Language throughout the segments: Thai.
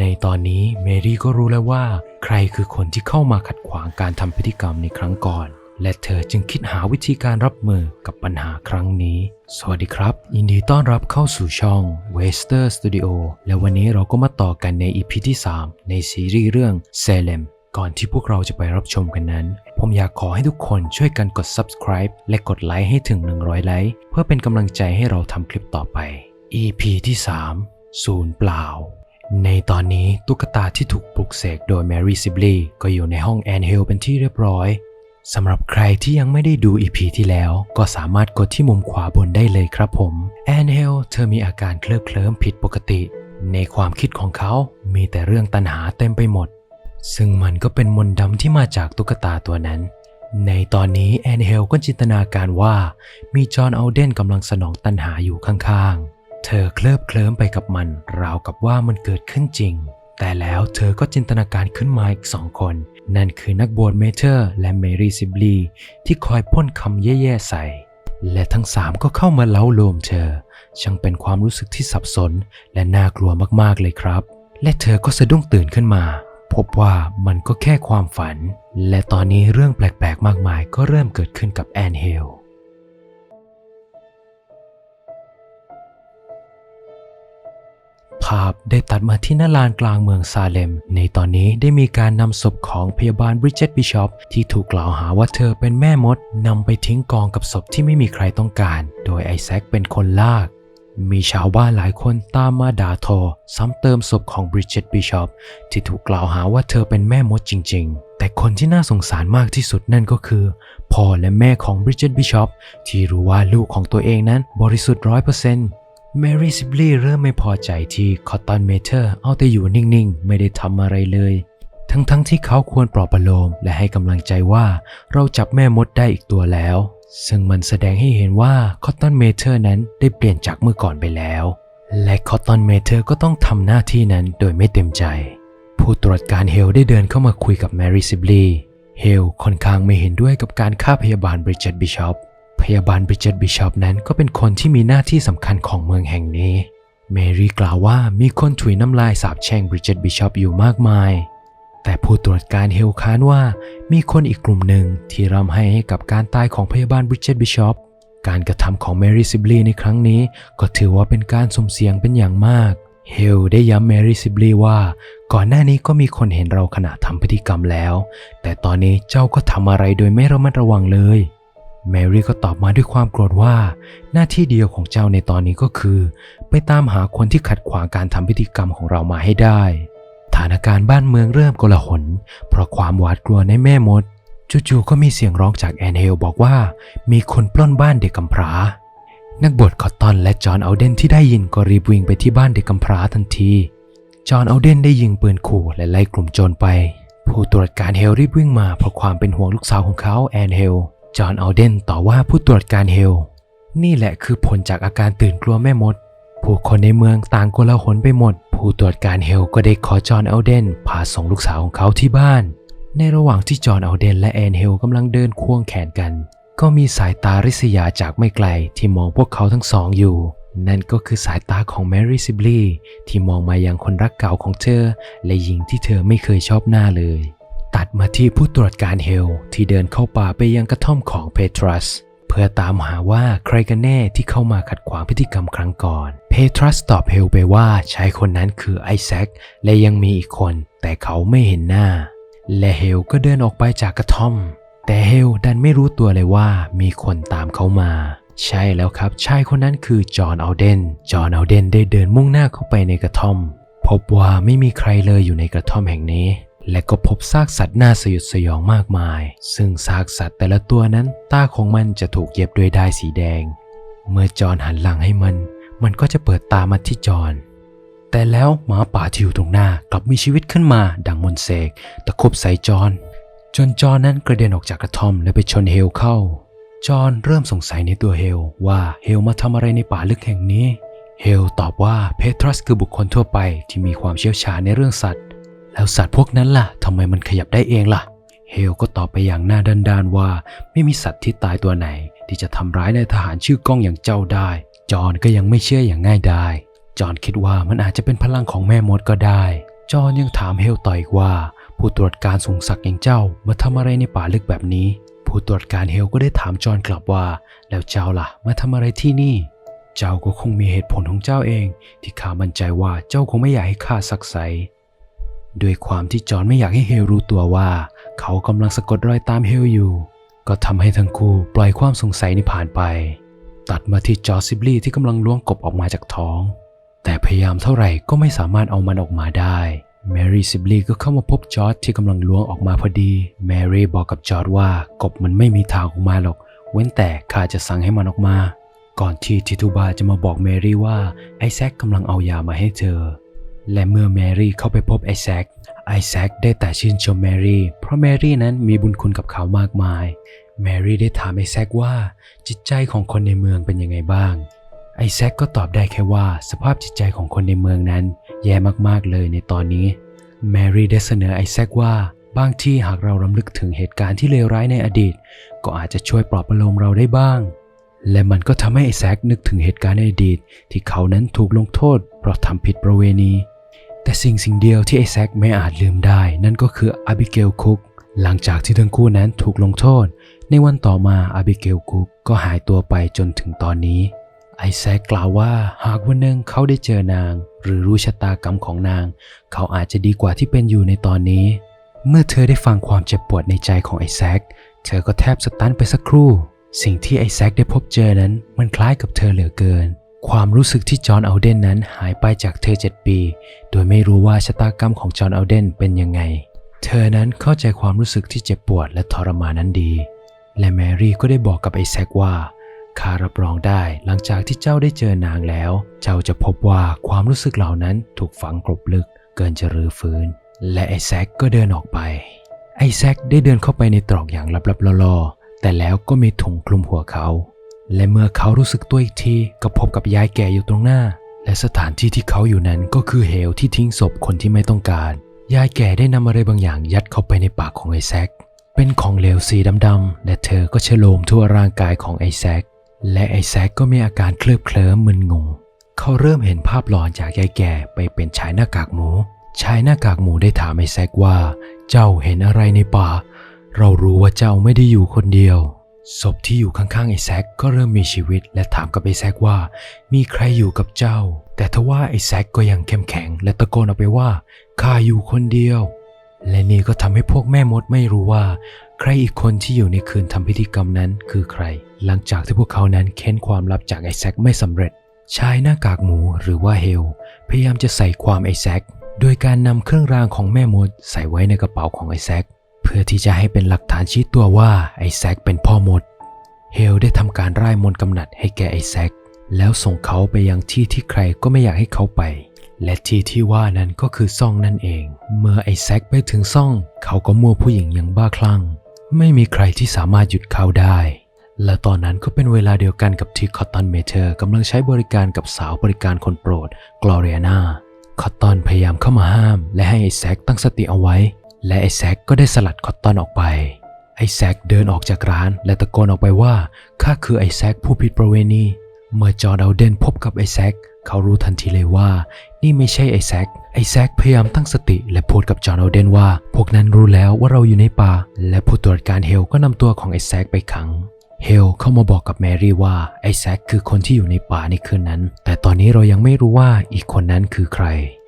ในตอนนี้เมรี่ก็รู้แล้วว่าใครคือคนที่เข้ามาขัดขวางการทำพฤติกรรมในครั้งก่อน และเธอจึงคิดหาวิธีการรับมือกับปัญหาครั้งนี้ สวัสดีครับ ยินดีต้อนรับเข้าสู่ช่อง Wester Studio และวันนี้เราก็มาต่อกันใน EP ที่ 3 ในซีรีส์เรื่อง Salem ก่อนที่พวกเราจะไปรับชมกันนั้น ผมอยากขอให้ทุกคนช่วยกันกด subscribe และกดไลค์ให้ถึง 100 ไลค์ เพื่อเป็นกำลังใจให้เราทำคลิปต่อไป EP ที่ 3 ศูนย์เปล่า ในตอนนี้ตุ๊กตาที่ถูกปลุกเสกโดยแมรี่ซิบลีก็อยู่ในห้องแอนเฮลเป็นที่เรียบร้อยสำหรับใครที่ยังไม่ได้ดู EP ที่แล้ว ก็สามารถกดที่มุมขวาบนได้เลยครับผมแอนเฮลเธอมีอาการเคลิบเคลิ้มผิดปกติ ในความคิดของเขา มีแต่เรื่องตัณหาเต็มไปหมด ซึ่งมันก็เป็นมนต์ดำที่มาจากตุ๊กตาตัวนั้น ในตอนนี้แอนเฮลก็จินตนาการว่ามีจอห์นเอาเดนกำลังสนองตัณหาอยู่ข้างๆ เธอเคลิบเคลิ้มไปกับมัน ราวกับว่ามันเกิดขึ้นจริง แต่แล้วเธอก็จินตนาการขึ้นมาอีกสองคน นั่นคือนักบวชเมเทอร์และเมรี่ซิบลีที่คอยพ่นคำแย่ๆใส่ และทั้งสามก็เข้ามาเล้าโลมเธอ ช่างเป็นความรู้สึกที่สับสน และน่ากลัวมากๆเลยครับ และเธอก็สะดุ้งตื่นขึ้นมา พบว่ามันก็แค่ความฝัน และตอนนี้เรื่องแปลกๆ มากมายก็เริ่มเกิดขึ้นกับแอนเฮลภาพได้ตัดมาที่หน้าลานกลางเมืองซาเลม ในตอนนี้ได้มีการนำศพของพยาบาลบริเจตบิชอปที่ถูกกล่าวหาว่าเธอเป็นแม่มดนำไปทิ้งกองกับศพที่ไม่มีใครต้องการ โดยไอแซคเป็นคนลาก มีชาวบ้านหลายคนตามมาด่าทอ ซ้ำเติมศพของบริดเจตบิชอปที่ถูกกล่าวหาว่าเธอเป็นแม่มดจริง ๆ แต่คนที่น่าสงสารมากที่สุดนั่นก็คือพ่อและแม่ของบริดเจตบิชอปที่รู้ว่าลูกของตัวเองนั้นบริสุทธิ์ร้อยเปอร์เซ็นต์แมรี่ซิบลีเริ่มไม่พอใจที่คอตตอนเมเทอร์เอาแต่อยู่นิ่งๆ ไม่ได้ทำอะไรเลย ทั้งๆทที่เขาควรปลอบประโลมและให้กำลังใจว่าเราจับแม่มดได้อีกตัวแล้ว ซึ่งมันแสดงให้เห็นว่าคอตตอนเมเทอร์นั้นได้เปลี่ยนจากเมื่อก่อนไปแล้ว และคอตตอนเมเทอร์ก็ต้องทำหน้าที่นั้นโดยไม่เต็มใจ ผู้ตรวจการเฮลได้เดินเข้ามาคุยกับแมรี่ซิบลีเฮลค่อนข้างไม่เห็นด้วยกับการฆ่าพยาบาลบริจัตบิชอปพยาบาลบริดเจตบิชอปนั้นก็เป็นคนที่มีหน้าที่สำคัญของเมืองแห่งนี้ เมรี่กล่าวว่ามีคนถุยน้ำลายสาบแช่งบริดเจตบิชอปอยู่มากมาย แต่ผู้ตรวจการเฮลค้านว่ามีคนอีกกลุ่มหนึ่งที่ร่ำให้ให้กับการตายของพยาบาลบริดเจตบิชอปการกระทำของเมรี่ซิบลีในครั้งนี้ก็ถือว่าเป็นการสมเสียงเป็นอย่างมาก เฮลได้ย้ำเมรี่ซิบลีว่า ก่อนหน้านี้ก็มีคนเห็นเราขณะทำพิธีกรรมแล้ว แต่ตอนนี้เจ้าก็ทำอะไรโดยไม่ระมัดระวังเลย แมรี่ก็ตอบมาด้วยความโกรธว่า หน้าที่เดียวของเจ้าในตอนนี้ก็คือ ไปตามหาคนที่ขัดขวางการทำพิธีกรรมของเรามาให้ได้ ถานการณ์บ้านเมืองเริ่มโกลาหล เพราะความหวาดกลัวในแม่มด จู่ๆก็มีเสียงร้องจากแอนเฮลบอกว่า มีคนปล้นบ้านเด็กกำพร้า นักบวชคอตตอนและจอห์นเอาเดนที่ได้ยินก็รีบวิ่งไปที่บ้านเด็กกำพร้าทันที จอห์นเอาเดนได้ยิงปืนขู่และไล่กลุ่มโจรไป ผู้ตรวจการเฮลรีบวิ่งมาเพราะความเป็นห่วงลูกสาวของเขาแอนเฮล จอห์นเอาเดนต่อว่าผู้ตรวจการเฮล นี่แหละคือผลจากอาการตื่นกลัวแม่มด ผู้คนในเมืองต่างโกลาหลไปหมด ผู้ตรวจการเฮลก็ได้ขอจอห์นเอาเดนพาส่งลูกสาวของเขาที่บ้าน ในระหว่างที่จอห์นเอาเดนและแอนเฮลกำลังเดินควงแขนกัน ก็มีสายตาริษยาจากไม่ไกลที่มองพวกเขาทั้งสองอยู่นั่นก็คือสายตาของแมรี่ซิบลีที่มองมายังคนรักเก่าของเธอ และหญิงที่เธอไม่เคยชอบหน้าเลย ตัดมาที่ผู้ตรวจการเฮลที่เดินเข้าป่าไปยังกระท่อมของเพทรัส เพื่อตามหาว่าใครกันแน่ที่เข้ามาขัดขวางพิธีกรรมครั้งก่อน เพทรัสตอบเฮลไปว่าชายคนนั้นคือไอแซคและยังมีอีกคน แต่เขาไม่เห็นหน้า และเฮลก็เดินออกไปจากกระท่อม แต่เฮลดันไม่รู้ตัวเลยว่ามีคนตามเขามาใช่แล้วครับ ชายคนนั้นคือจอห์นเอาเดน จอห์นเอาเดนได้เดินมุ่งหน้าเข้าไปในกระท่อม พบว่าไม่มีใครเลยอยู่ในกระท่อมแห่งนี้ และก็พบซากสัตว์น่าสยดสยองมากมาย ซึ่งซากสัตว์แต่ละตัวนั้นตาของมันจะถูกเย็บด้วยด้ายสีแดง เมื่อจอห์นหันหลังให้มัน มันก็จะเปิดตามาที่จอนแต่แล้วหมาป่าที่อยู่ตรงหน้ากลับมีชีวิตขึ้นมา ดังมนเสกตะคบใส่จอนจนจอนนั้นกระเด็นออกจากกระท่อมและไปชนเฮลเข้า จอนเริ่มสงสัยในตัวเฮลว่าเฮลมาทำอะไรในป่าลึกแห่งนี้ เฮลตอบว่าเพทรัสคือบุคคลทั่วไปที่มีความเชี่ยวชาญในเรื่องสัตว์ แล้วสัตว์พวกนั้นล่ะทำไมมันขยับได้เองล่ะ เฮลก็ตอบไปอย่างหน้าด้านๆว่า ไม่มีสัตว์ที่ตายตัวไหน ที่จะทำร้ายนายทหารชื่อกล้องอย่างเจ้าได้ จอห์นก็ยังไม่เชื่ออย่างง่ายดายจอห์นคิดว่ามันอาจจะเป็นพลังของแม่มดก็ได้ จอห์นยังถามเฮลต่ออีกว่า ผู้ตรวจการสูงศักดิ์อย่างเจ้ามาทำอะไรในป่าลึกแบบนี้ ผู้ตรวจการเฮลก็ได้ถามจอห์นกลับว่า แล้วเจ้าล่ะ มาทำอะไรที่นี่เจ้าก็คงมีเหตุผลของเจ้าเอง ที่ข้ามั่นใจว่าเจ้าคงไม่อยากให้ข้าสักไซ ด้วยความที่จอห์นไม่อยากให้เฮลรู้ตัวว่า เขากำลังสะกดรอยตามเฮลอยู่ ก็ทำให้ทั้งคู่ปล่อยความสงสัยนี้ผ่านไป ตัดมาที่จอร์จซิบลีที่กำลังล้วงกบออกมาจากท้อง แต่พยายามเท่าไหร่ก็ไม่สามารถเอามันออกมาได้แมรี่ซิบลีก็เข้ามาพบจอร์จที่กำลังล้วงออกมาพอดี แมรี่บอกกับจอร์จว่ากบมันไม่มีทางออกมาหรอก เว้นแต่ข้าจะสั่งให้มันออกมา ก่อนที่ทิทูบาจะมาบอกแมรี่ว่าไอแซคกำลังเอายามาให้เธอ และเมื่อแมรี่เข้าไปพบไอแซค ไอแซคได้แต่ชื่นชมแมรี่ เพราะแมรี่นั้นมีบุญคุณกับเขามากมาย แมรี่ได้ถามไอแซคว่าจิตใจของคนในเมืองเป็นยังไงบ้าง ไอแซคก็ตอบได้แค่ว่าสภาพจิตใจของคนในเมืองนั้น แย่มากๆเลยในตอนนี้ แมรี่ได้เสนอไอแซคว่าบางที่หากเรารำลึกถึงเหตุการณ์ที่เลวร้ายในอดีต ก็อาจจะช่วยปลอบประโลมเราได้บ้าง และมันก็ทำให้ไอแซคนึกถึงเหตุการณ์ในอดีต ที่เขานั้นถูกลงโทษเพราะทำผิดประเวณี แต่สิ่งสิ่งเดียวที่ไอแซคไม่อาจลืมได้ นั่นก็คืออาบิเกลคุก หลังจากที่ทั้งคู่นั้นถูกลงโทษ ในวันต่อมาอาบิเกลคุกก็หายตัวไปจนถึงตอนนี้ ไอแซคกล่าวว่าหากวันหนึ่งเขาได้เจอนาง หรือรู้ชะตากรรมของนาง เขาอาจจะดีกว่าที่เป็นอยู่ในตอนนี้ เมื่อเธอได้ฟังความเจ็บปวดในใจของไอแซคเธอก็แทบสตันไปสักครู่ สิ่งที่ไอแซคได้พบเจอนั้นมันคล้ายกับเธอเหลือเกิน ความรู้สึกที่จอห์นเอัลเดนนั้นหายไปจากเธอเจ็ดปี โดยไม่รู้ว่าชะตากรรมของจอห์นเอัลเดนเป็นยังไง เธอนั้นเข้าใจความรู้สึกที่เจ็บปวดและทรมานนั้นดี และแมรี่ก็ได้บอกกับไอแซคว่าข้ารับรองได้หลังจากที่เจ้าได้เจอนางแล้ว เจ้าจะพบว่าความรู้สึกเหล่านั้นถูกฝังกลบลึกเกินจะรื้อฟื้น และไอแซคก็เดินออกไป ไอแซคได้เดินเข้าไปในตรอกอย่างลับๆล่อๆแต่แล้วก็มีถุงคลุมหัวเขา และเมื่อเขารู้สึกตัวอีกทีก็พบกับยายแก่อยู่ตรงหน้า และสถานที่ที่เขาอยู่นั้นก็คือเหวที่ทิ้งศพคนที่ไม่ต้องการ ยายแก่ได้นำอะไรบางอย่างยัดเข้าไปในปากของไอแซค เป็นของเหลวสีดำๆและเธอก็เชโลมทั่วร่างกายของไอแซค และไอแซคก็มีอาการเคลิบเคลิ้มมึนงง เขาเริ่มเห็นภาพหลอนจากยายแก่ไปเป็นชายหน้ากากหมู ชายหน้ากากหมูได้ถามไอแซคว่า เจ้าเห็นอะไรในป่า เรารู้ว่าเจ้าไม่ได้อยู่คนเดียว ศพที่อยู่ข้างๆไอแซคก็เริ่มมีชีวิตและถามกับไอแซคว่า มีใครอยู่กับเจ้า แต่ทว่าไอแซคก็ยังเข้มแข็ง และตะโกนออกไปว่าข้าอยู่คนเดียว และนี่ก็ทำให้พวกแม่มดไม่รู้ว่า ใครอีกคนที่อยู่ในคืนทำพิธีกรรมนั้นคือใคร หลังจากที่พวกเขานั้นเค้นความลับจากไอแซคไม่สำเร็จ ชายหน้ากากหมูหรือว่าเฮล พยายามจะใส่ความไอแซคโดยการนำเครื่องรางของแม่มดใส่ไว้ในกระเป๋าของไอแซค เพื่อที่จะให้เป็นหลักฐานชี้ตัวว่าไอแซคเป็นพ่อมด เฮลได้ทำการร่ายมนต์กำหนัดให้แก่ไอแซคแล้วส่งเขาไปยังที่ที่ใครก็ไม่อยากให้เขาไป และที่ที่ว่านั้นก็คือซ่องนั่นเอง เมื่อไอแซคไปถึงซ่อง เขาก็มัวผู้หญิงอย่างบ้าคลั่ง ไม่มีใครที่สามารถหยุดเขาได้ และตอนนั้นก็เป็นเวลาเดียวกันกับที่คอตตอนเมเทอร์กำลังใช้บริการกับสาวบริการคนโปรดกลอเรียนาคอตตอนพยายามเข้ามาห้าม และให้ไอแซคตั้งสติเอาไว้ และไอแซคก็ได้สลัดคอตตอนออกไป ไอแซคเดินออกจากร้านและตะโกนออกไปว่าข้าคือไอแซคผู้ผิดประเวณี เมื่อจอร์ดเอาเดนพบกับไอแซคเขารู้ทันทีเลยว่า นี่ไม่ใช่ไอแซคไอแซคพยายามตั้งสติ และพูดกับจอร์ดเอาเดนว่า พวกนั้นรู้แล้วว่าเราอยู่ในป่า และผู้ตรวจการเฮลก็นำตัวของไอแซคไปขังเฮลเข้ามาบอกกับแมรี่ว่าไอแซคคือคนที่อยู่ในป่าในคืนนั้น แต่ตอนนี้เรายังไม่รู้ว่าอีกคนนั้นคือใคร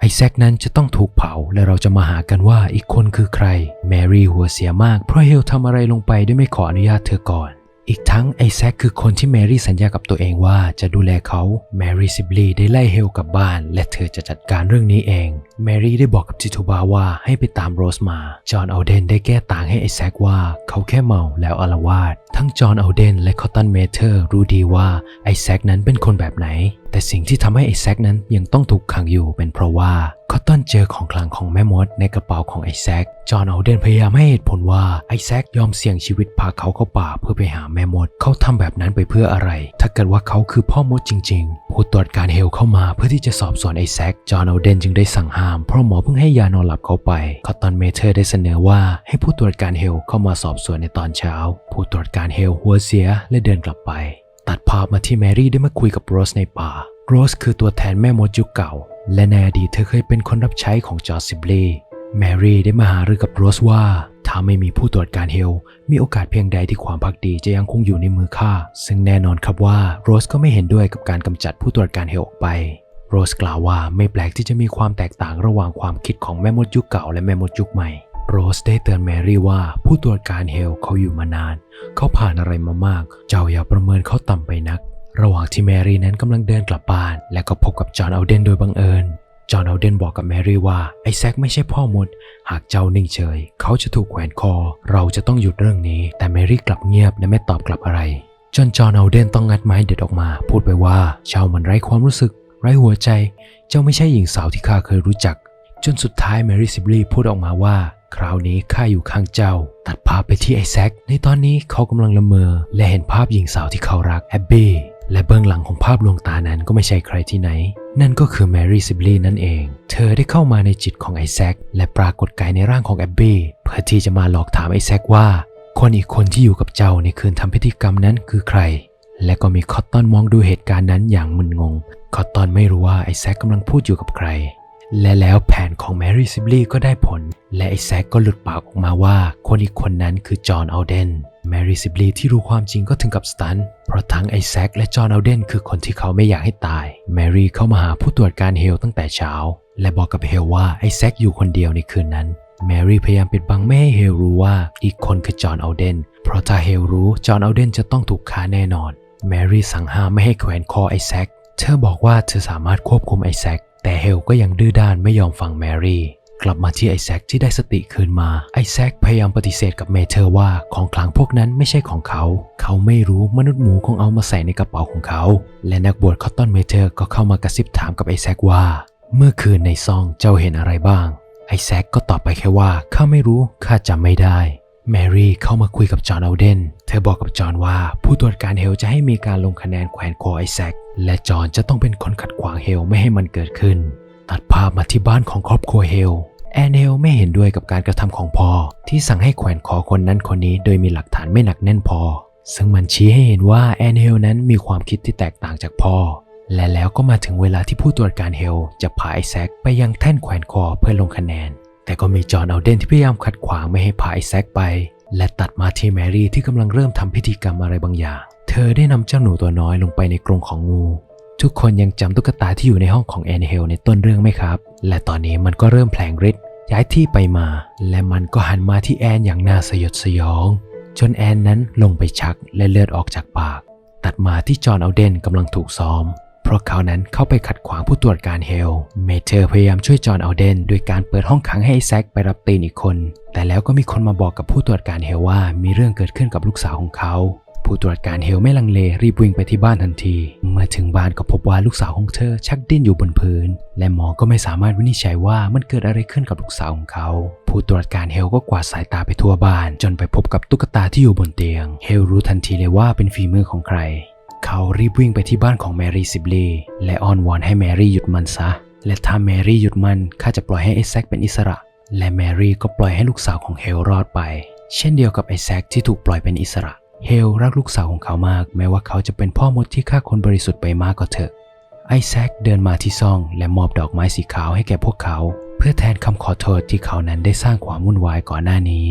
ไอแซคนั้นจะต้องถูกเผาและเราจะมาหากันว่าอีกคนคือใคร แมรี่หัวเสียมากเพราะเฮลทำอะไรลงไปด้วยไม่ขออนุญาตเธอก่อน อีกทั้งไอแซคคือคนที่แมรี่สัญญากับตัวเองว่าจะดูแลเขา แมรี่ซิบลีได้ไล่เฮลกลับบ้าน และเธอจะจัดการเรื่องนี้เอง แมรี่ได้บอกกับจิทูบาว่าให้ไปตามโรสมา จอห์นเอาเดนได้แก้ต่างให้ไอแซคว่าเขาแค่เมาแล้วอาละวาดททั้งจอห์นเอาเดนและคอตตันเมเทอร์รู้ดีว่าไอแซคนั้นเป็นคนแบบไหนแต่สิ่งที่ทำให้ไอแซคนั้นยังต้องถูกขังอยู่เป็นเพราะว่าคอตตันเจอของกลางของแม่มดในกระเป๋าของไอแซค จอห์นเอาเดนพยายามให้เหตุผลว่าไอแซคยอมเสี่ยงชีวิตพาเขาเข้าป่าเพื่อไปหาแม่มด เขาทำแบบนั้นไปเพื่ออะไร ถ้าเกิดว่าเขาคือพ่อมดจริงๆ ผู้ตรวจการเฮลเข้ามาเพื่อที่จะสอบสวนไอแซค จอห์นเอาเดนจึงได้สั่งห้าม เพราะหมอเพิ่งให้ยานอนหลับเขาไป คอตตันเมเทอร์ได้เสนอว่าให้ผู้ตรวจการเฮลเข้ามาสอบสวนในตอนเช้า ผู้ตรวจการเฮลหัวเสียและเดินกลับไป ตัดภาพมาที่แมรี่ได้มาคุยกับโรสในป่า โรสคือตัวแทนแม่มดยุคเก่า และในอดีตเธอเคยเป็นคนรับใช้ของจอร์จซิบลีแมรี่ได้มาหารือกับโรสว่า ถ้าไม่มีผู้ตรวจการเฮล มีโอกาสเพียงใดที่ความพักดีจะยังคงอยู่ในมือข้า ซึ่งแน่นอนครับว่าโรสก็ไม่เห็นด้วยกับการกำจัดผู้ตรวจการเฮลออกไป โรสกล่าวว่าไม่แปลกที่จะมีความแตกต่างระหว่างความคิดของแม่มดยุคเก่าและแม่มดยุคใหม่ โรสได้เตือนแมรี่ว่าผู้ตรวจการเฮลเขาอยู่มานาน เขาผ่านอะไรมามาก เจ้าอย่าประเมินเขาต่ำไปนัก ระหว่างที่แมรี่นั้นกำลังเดินกลับบ้าน และก็พบกับจอห์นเอาเดนโดยบังเอิญจอห์นเอาเดนบอกกับแมรี่ว่าไอ้แซคไม่ใช่พ่อมด หากเจ้านิ่งเฉย เขาจะถูกแขวนคอ เราจะต้องหยุดเรื่องนี้ แต่แมรี่กลับเงียบและไม่ตอบกลับอะไร จนจอห์นเอาเดนต้องงัดไม้เด็ดออกมา พูดไปว่าเจ้ามันไร้ความรู้สึก ไร้หัวใจ เจ้าไม่ใช่หญิงสาวที่ข้าเคยรู้จัก จนสุดท้ายแมรี่ซิบลีพูดออกมาว่า คราวนี้ข้าอยู่ข้างเจ้า ตัดภาพไปที่ไอแซค ในตอนนี้เขากำลังละเมอ และเห็นภาพหญิงสาวที่เขารักแอบบี้และเบื้องหลังของภาพลวงตานั้นก็ไม่ใช่ใครที่ไหน นั่นก็คือแมรี่ซิบลีนั่นเอง เธอได้เข้ามาในจิตของไอแซค และปรากฏกายในร่างของแอบบี้เพื่อที่จะมาหลอกถามไอแซคว่า คนอีกคนที่อยู่กับเจ้าในคืนทำพิธีกรรมนั้นคือใคร และก็มีคอตตอนมองดูเหตุการณ์นั้นอย่างมึนงง คอตตอนไม่รู้ว่าไอแซคกำลังพูดอยู่กับใคร และแล้วแผนของแมรี่ซิบลีก็ได้ผล และไอแซคก็หลุดปากออกมาว่า คนอีกคนนั้นคือจอห์นอัลเดนแมรี่ซิบลีที่รู้ความจริงก็ถึงกับสตัน เพราะทั้งไอแซคและจอห์นอัลเดนคือคนที่เขาไม่อยากให้ตาย แมรี่เข้ามาหาผู้ตรวจการเฮลตั้งแต่เช้า และบอกกับเฮลว่าไอแซคอยู่คนเดียวในคืนนั้น แมรี่พยายามปิดบังไม่ให้เฮลรู้ว่าอีกคนคือจอห์นอัลเดน เพราะถ้าเฮลรู้จอห์นอัลเดนจะต้องถูกฆ่าแน่นอน แมรี่สั่งห้ามไม่ให้แขวนคอไอแซค เธอบอกว่าเธอสามารถควบคุมไอแซค แต่เฮลก็ยังดื้อด้านไม่ยอมฟังแมรี่ กลับมาที่ไอแซคที่ได้สติคืนมา ไอแซคพยายามปฏิเสธกับเมเธอร์ว่าของกลางพวกนั้นไม่ใช่ของเขา เขาไม่รู้มนุษย์หมูคงเอามาใส่ในกระเป๋าของเขา และนักบวชคอตตอนเมเธอร์ก็เข้ามากระซิบถามกับไอแซคว่า เมื่อคืนในซองเจ้าเห็นอะไรบ้าง ไอแซคก็ตอบไปแค่ว่าข้าไม่รู้ข้าจำไม่ได้ แมรี่เข้ามาคุยกับจอห์นเอาเดน เธอบอกกับจอห์นว่าผู้ตรวจการเฮลจะให้มีการลงคะแนนแขวนคอไอแซค และจอห์นจะต้องเป็นคนขัดขวางเฮลไม่ให้มันเกิดขึ้น ตัดภาพมาที่บ้านของครอบครัวเฮล แอนเฮลไม่เห็นด้วยกับการกระทำของพ่อที่สั่งให้แขวนคอคนนั้นคนนี้โดยมีหลักฐานไม่หนักแน่นพอ ซึ่งมันชี้ให้เห็นว่าแอนเฮลนั้นมีความคิดที่แตกต่างจากพ่อ และแล้วก็มาถึงเวลาที่ผู้ตรวจการเฮลจะพาไอแซคไปยังแท่นแขวนคอเพื่อลงคะแนน แต่ก็มีจอห์นเอาเดนที่พยายามขัดขวางไม่ให้พาไอแซคไป และตัดมาที่แมรี่ที่กำลังเริ่มทำพิธีกรรมอะไรบางอย่าง เธอได้นำเจ้าหนูตัวน้อยลงไปในกรงของงู ทุกคนยังจำตุ๊กตาที่อยู่ในห้องของแอนเฮลในต้นเรื่องไหมครับ และตอนนี้มันก็เริ่มแผลงฤทธิ์ย้ายที่ไปมา และมันก็หันมาที่แอนอย่างน่าสยดสยอง จนแอนนั้นลงไปชักและเลือดออกจากปาก ตัดมาที่จอห์นเอาเดนกำลังถูกซ้อม เพราะเขานั้นเข้าไปขัดขวางผู้ตรวจการเฮล เมเธอร์พยายามช่วยจอห์นเอาเดนด้วยการเปิดห้องขังให้ไอแซคไปรับตีนอีกคน แต่แล้วก็มีคนมาบอกกับผู้ตรวจการเฮลว่ามีเรื่องเกิดขึ้นกับลูกสาวของเขา ผู้ตรวจการเฮลไม่ลังเลรีบวิ่งไปที่บ้านทันที เมื่อถึงบ้านก็พบว่าลูกสาวของเธอชักดิ้นอยู่บนพื้น และหมอก็ไม่สามารถวินิจฉัยว่ามันเกิดอะไรขึ้นกับลูกสาวของเขาผู้ตรวจการเฮลก็กวาดสายตาไปทั่วบ้าน จนไปพบกับตุ๊กตาที่อยู่บนเตียง เฮลรู้ทันทีเลยว่าเป็นฝีมือของใคร เขารีบวิ่งไปที่บ้านของแมรี่ซิบลีและอ้อนวอนให้แมรี่หยุดมันซะ และถ้าแมรี่หยุดมันข้าจะปล่อยให้ไอแซคเป็นอิสระ และแมรี่ก็ปล่อยให้ลูกสาวของเฮลรอดไป เช่นเดียวกับไอแซคที่ถูกปล่อยเป็นอิสระ เฮลรักลูกสาวของเขามาก แม้ว่าเขาจะเป็นพ่อมดที่ฆ่าคนบริสุทธิ์ไปมากก็เถอะ ไอแซคเดินมาที่ซ่องและมอบดอกไม้สีขาวให้แก่พวกเขา เพื่อแทนคำขอโทษที่เขานั้นได้สร้างความวุ่นวายก่อนหน้านี้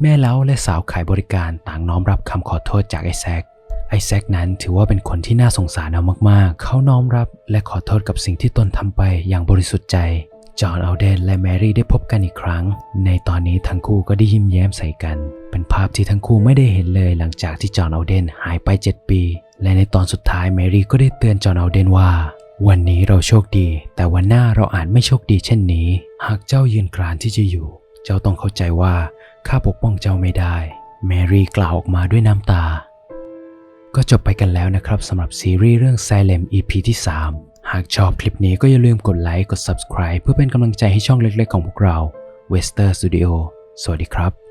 แม่เล้าและสาวขายบริการต่างน้อมรับคำขอโทษจากไอแซค ไอแซคนั้นถือว่าเป็นคนที่น่าสงสารเอามากๆ เขาน้อมรับและขอโทษกับสิ่งที่ตนทำไปอย่างบริสุทธิ์ใจ จอห์นเอัลเดนและแมรี่ได้พบกันอีกครั้ง ในตอนนี้ทั้งคู่ก็ได้ยิ้มแย้มใส่กัน เป็นภาพที่ทั้งคู่ไม่ได้เห็นเลยหลังจากที่จอห์นเอัลเดนหายไป 7 ปี และในตอนสุดท้ายแมรี่ก็ได้เตือนจอห์นเอัลเดนว่า วันนี้เราโชคดี แต่วันหน้าเราอาจไม่โชคดีเช่นนี้ หากเจ้ายืนกรานที่จะอยู่ เจ้าต้องเข้าใจว่าข้าปกป้องเจ้าไม่ได้ แมรี่กล่าวออกมาด้วยน้ำตา ก็จบไปกันแล้วนะครับสำหรับซีรีส์เรื่อง Salem EP ที่ 3 หากชอบคลิปนี้ก็อย่าลืมกดไลค์กด Subscribe เพื่อเป็นกำลังใจให้ช่องเล็กๆของพวกเรา Wester Studio สวัสดีครับ